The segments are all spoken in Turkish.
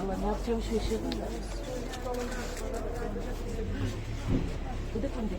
Ama ne yapacağımı şaşırdım da. Bu da kundek.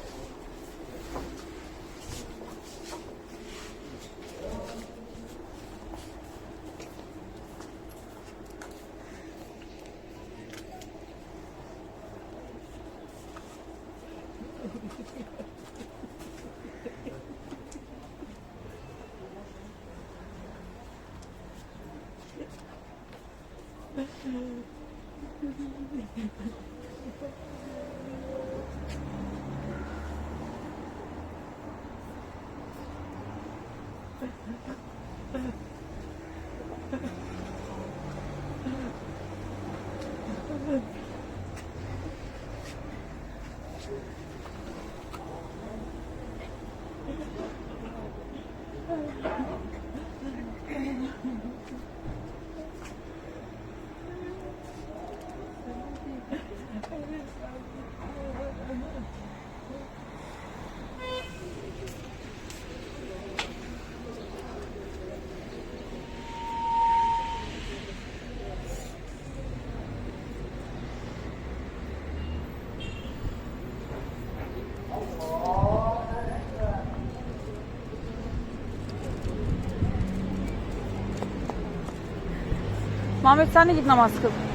Muhammed sen de git namaz kıl.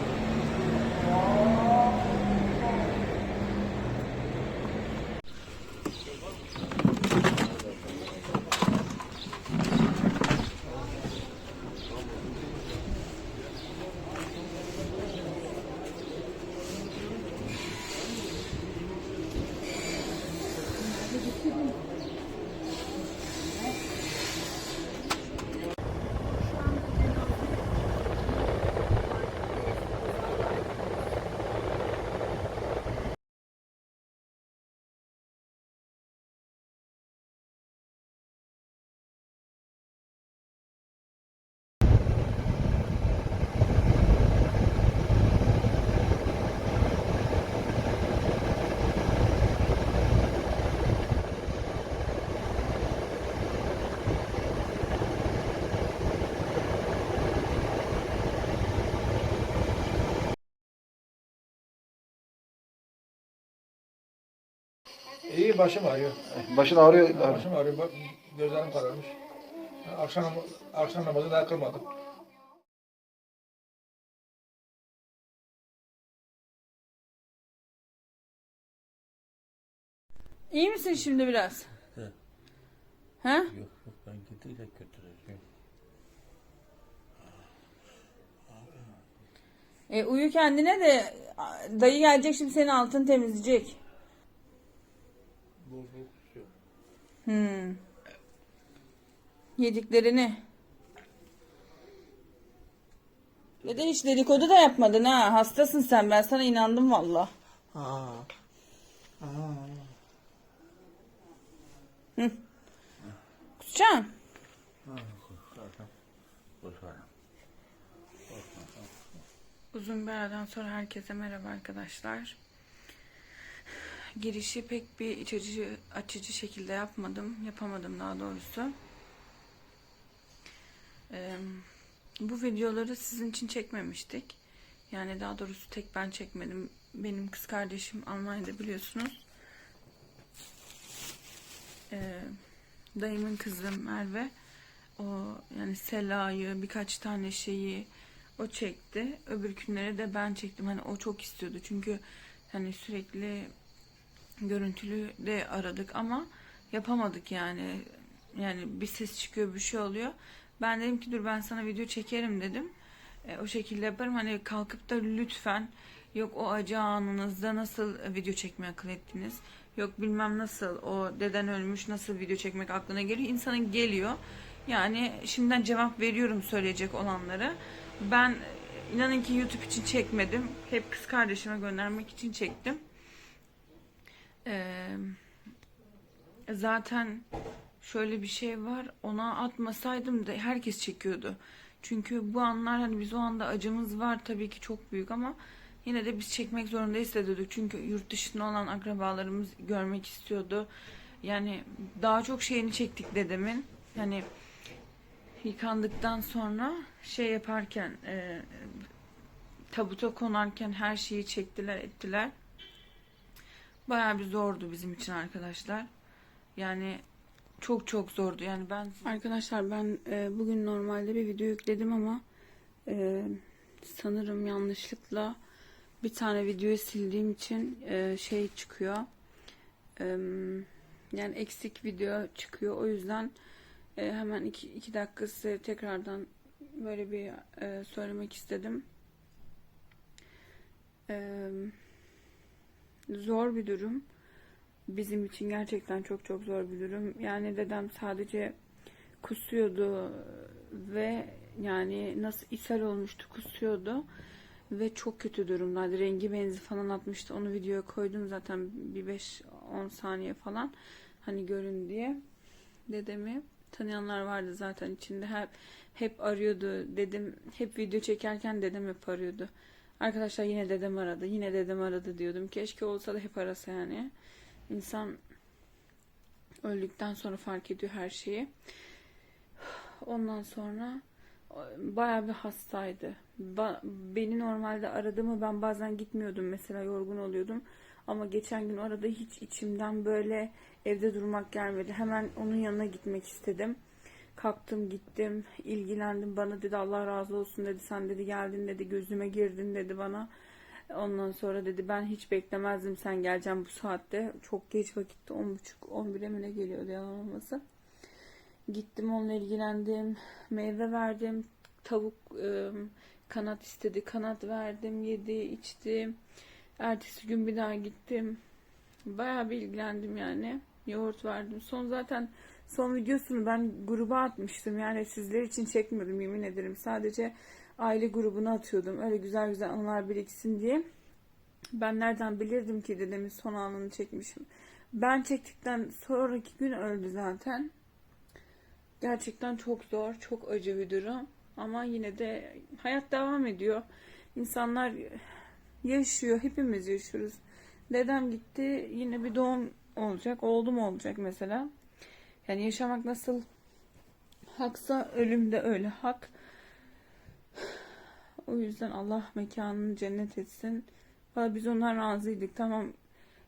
İyi başım ağrıyor. Başın ağrıyor. Başım ağrıyor. Bak, gözlerim kararmış. Akşam, akşam namazı daha kılmadım. İyi misin şimdi biraz? He. He? Yok yok ben gidiyle götüreceğim. E, uyu kendine de dayı gelecek şimdi senin altını temizleyecek. Bozuk yok. Hmm. Yediklerini. Ve de hiç dedikodu da yapmadın ha. Hastasın sen. Ben sana inandım valla. Hı. Kusacaksın. Boş ver. Uzun bir aradan sonra herkese merhaba arkadaşlar. Girişi pek bir iç açıcı, açıcı şekilde yapmadım. Yapamadım daha doğrusu. Ee, bu videoları sizin için çekmemiştik. Yani daha doğrusu tek ben çekmedim. Benim kız kardeşim Almanya'da biliyorsunuz. Ee, dayımın kızı Merve. O yani Sela'yı birkaç tane şeyi o çekti. Öbür günlere de ben çektim. Hani o çok istiyordu. Çünkü hani sürekli görüntülü de aradık ama yapamadık yani. Yani bir ses çıkıyor, bir şey oluyor. Ben dedim ki dur ben sana video çekerim dedim. E, o şekilde yaparım. Hani kalkıp da lütfen Yok o acı anınızda nasıl video çekmeyi akıl ettiniz. Yok bilmem nasıl o deden ölmüş nasıl video çekmek aklına geliyor. İnsanın geliyor. Yani şimdiden cevap veriyorum söyleyecek olanlara. Ben inanın ki YouTube için çekmedim. Hep kız kardeşime göndermek için çektim. Ee, zaten şöyle bir şey var. Ona atmasaydım da herkes çekiyordu. Çünkü bu anlar hani biz o anda acımız var tabii ki çok büyük ama yine de biz çekmek zorunda hissediyorduk. Çünkü yurt dışında olan akrabalarımız görmek istiyordu. Yani daha çok şeyini çektik dedemin. Yani yıkandıktan sonra şey yaparken e, tabuta konarken her şeyi çektiler ettiler. Bayağı bir zordu bizim için arkadaşlar. Yani çok çok zordu. Yani ben arkadaşlar ben e, bugün normalde bir video yükledim ama e, sanırım yanlışlıkla bir tane videoyu sildiğim için e, şey çıkıyor. E, yani eksik video çıkıyor. O yüzden e, hemen iki, iki dakika size tekrardan böyle bir e, söylemek istedim. E, zor bir durum. Bizim için gerçekten çok çok zor bir durum. Yani dedem sadece kusuyordu ve yani nasıl ishal olmuştu kusuyordu ve çok kötü durumdaydı. Rengi benzi falan atmıştı. Onu videoya koydum zaten bir 5-10 saniye falan hani görün diye. Dedemi tanıyanlar vardı zaten içinde hep hep arıyordu. Dedim hep video çekerken dedem hep arıyordu. Arkadaşlar yine dedem aradı. Yine dedem aradı diyordum. Keşke olsa da hep arasa yani. İnsan öldükten sonra fark ediyor her şeyi. Ondan sonra bayağı bir hastaydı. Beni normalde aradığımı ben bazen gitmiyordum mesela yorgun oluyordum. Ama geçen gün arada hiç içimden böyle evde durmak gelmedi. Hemen onun yanına gitmek istedim. Kalktım gittim ilgilendim bana dedi Allah razı olsun dedi sen dedi geldin dedi gözüme girdin dedi bana. Ondan sonra dedi ben hiç beklemezdim sen geleceğim bu saatte. Çok geç vakitte 10.30-11'e mi ne geliyordu yalan olması. Gittim onunla ilgilendim. Meyve verdim. Tavuk e, kanat istedi. Kanat verdim. Yedi, içti. Ertesi gün bir daha gittim. Bayağı bir ilgilendim yani. Yoğurt verdim. Son zaten son videosunu ben gruba atmıştım. Yani sizler için çekmiyordum yemin ederim. Sadece aile grubuna atıyordum. Öyle güzel güzel anılar biriksin diye. Ben nereden bilirdim ki dedemin son anını çekmişim. Ben çektikten sonraki gün öldü zaten. Gerçekten çok zor, çok acı bir durum. Ama yine de hayat devam ediyor. İnsanlar yaşıyor, hepimiz yaşıyoruz. Dedem gitti, yine bir doğum olacak, oldu mu olacak mesela. Yani yaşamak nasıl haksa ölüm de öyle hak. O yüzden Allah mekanını cennet etsin. Valla biz ondan razıydık. Tamam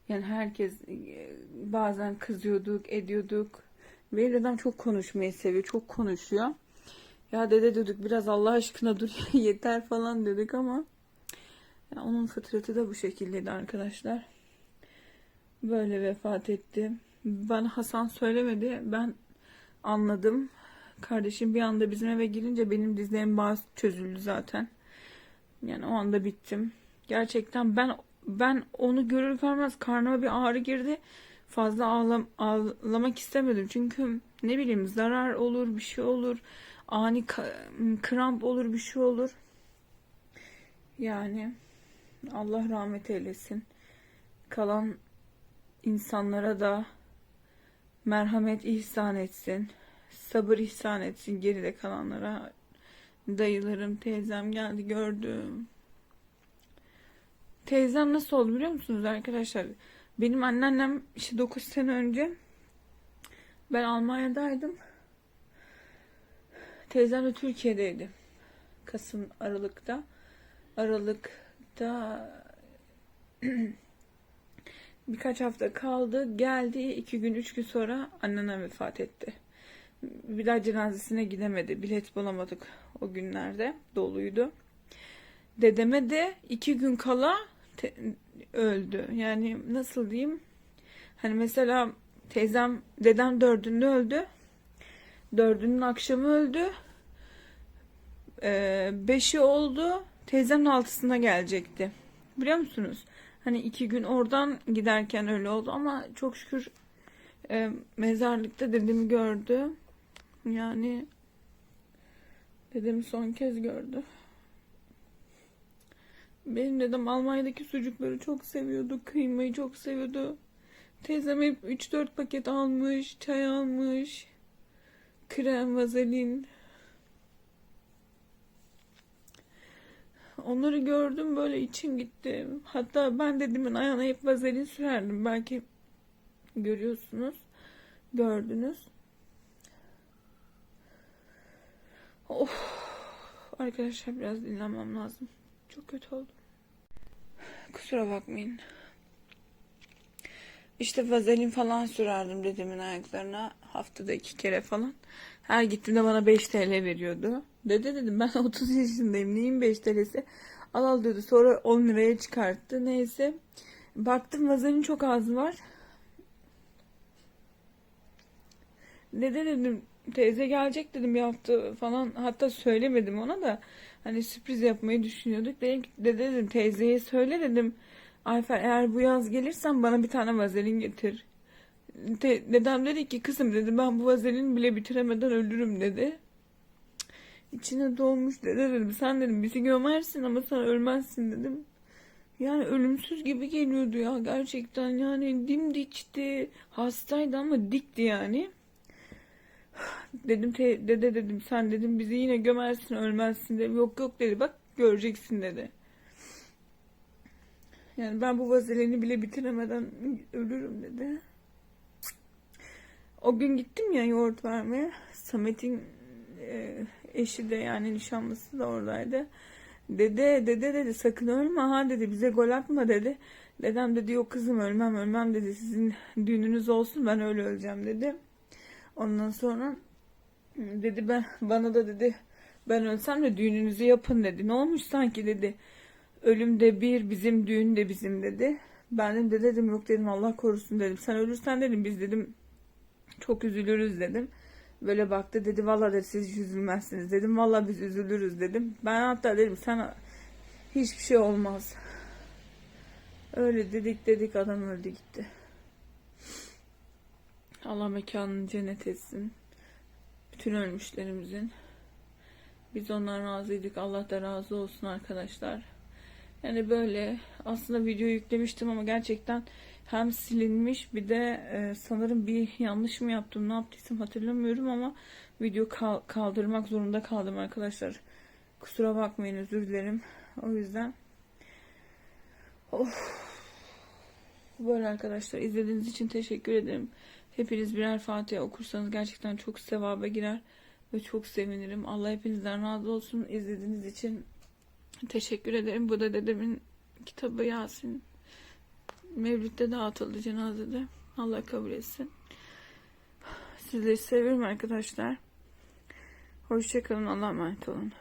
yani herkes e, bazen kızıyorduk, ediyorduk. Benim dedem çok konuşmayı seviyor. Çok konuşuyor. Ya dede dedik biraz Allah aşkına dur yeter falan dedik ama ya onun fıtratı da bu şekildeydi arkadaşlar. Böyle vefat etti. Bana Hasan söylemedi. Ben anladım. Kardeşim bir anda bizim eve girince benim dizlerim bazı çözüldü zaten. Yani o anda bittim. Gerçekten ben ben onu görür görmez karnıma bir ağrı girdi. Fazla ağlam, ağlamak istemedim. Çünkü ne bileyim zarar olur, bir şey olur. Ani kramp olur, bir şey olur. Yani Allah rahmet eylesin. Kalan insanlara da merhamet ihsan etsin. Sabır ihsan etsin geride kalanlara. Dayılarım, teyzem geldi gördüm. Teyzem nasıl oldu biliyor musunuz arkadaşlar? Benim anneannem işte 9 sene önce ben Almanya'daydım. Teyzem de Türkiye'deydi. Kasım Aralık'ta. Aralık'ta birkaç hafta kaldı. Geldi. iki gün, üç gün sonra anneannem vefat etti. Bir daha cenazesine gidemedi. Bilet bulamadık o günlerde. Doluydu. Dedeme de iki gün kala öldü. Yani nasıl diyeyim? Hani mesela teyzem, dedem dördünde öldü. Dördünün akşamı öldü. Ee, beşi oldu. Teyzemin altısına gelecekti. Biliyor musunuz? Hani iki gün oradan giderken öyle oldu ama çok şükür e, mezarlıkta dedemi gördü. Yani dedemi son kez gördü. Benim dedem Almanya'daki sucukları çok seviyordu. Kıymayı çok seviyordu. Teyzem hep 3-4 paket almış. Çay almış. Krem, vazelin. Onları gördüm böyle içim gitti. Hatta ben dedemin ayağına hep vazelin sürerdim. Belki görüyorsunuz. Gördünüz. Of. Arkadaşlar biraz dinlenmem lazım. Çok kötü oldum. Kusura bakmayın. İşte vazelin falan sürerdim dedemin ayaklarına. Haftada iki kere falan. Her gittiğimde bana 5 TL veriyordu. Dede dedim ben 30 yaşındayım. Neyin 5 TL'si? Al al dedi. Sonra 10 liraya çıkarttı. Neyse. Baktım vazelin çok az var. Dede dedim teyze gelecek dedim bir hafta falan. Hatta söylemedim ona da. Hani sürpriz yapmayı düşünüyorduk. Dedim dede dedim teyzeye söyle dedim. Ayfer eğer bu yaz gelirsen bana bir tane vazelin getir. Te- dedem dedi ki kızım dedi ben bu vazelini bile bitiremeden ölürüm dedi. İçine doğmuş dede dedim sen dedim bizi gömersin ama sen ölmezsin dedim. Yani ölümsüz gibi geliyordu ya gerçekten yani dimdikti hastaydı ama dikti yani. Dedim te- dede dedim sen dedim bizi yine gömersin ölmezsin dedim. Yok yok dedi bak göreceksin dedi. Yani ben bu vazelini bile bitiremeden ölürüm dedi. O gün gittim ya yoğurt vermeye. Samet'in e, eşi de yani nişanlısı da oradaydı. Dede dede dedi sakın ölme ha dedi bize gol atma dedi. Dedem dedi yok kızım ölmem ölmem dedi sizin düğününüz olsun ben öyle öleceğim dedi. Ondan sonra dedi ben bana da dedi ben ölsem de düğününüzü yapın dedi. Ne olmuş sanki dedi. Ölüm de bir bizim düğün de bizim dedi. Ben de dedim yok dedim Allah korusun dedim. Sen ölürsen dedim biz dedim çok üzülürüz dedim. Böyle baktı dedi valla dedi siz üzülmezsiniz dedim. Valla biz üzülürüz dedim. Ben hatta dedim sana hiçbir şey olmaz. Öyle dedik dedik adam öldü gitti. Allah mekanını cennet etsin. Bütün ölmüşlerimizin. Biz ondan razıydık. Allah da razı olsun arkadaşlar. Yani böyle aslında video yüklemiştim ama gerçekten hem silinmiş bir de e, sanırım bir yanlış mı yaptım ne yaptıysam hatırlamıyorum ama video kal- kaldırmak zorunda kaldım arkadaşlar. Kusura bakmayın özür dilerim. O yüzden of. Böyle arkadaşlar izlediğiniz için teşekkür ederim. Hepiniz birer Fatiha okursanız gerçekten çok sevaba girer ve çok sevinirim. Allah hepinizden razı olsun. İzlediğiniz için teşekkür ederim. Bu da dedemin kitabı Yasin. Mevlüt'te dağıtıldı cenazede. Allah kabul etsin. Sizleri seviyorum arkadaşlar. Hoşçakalın. Allah'a emanet olun.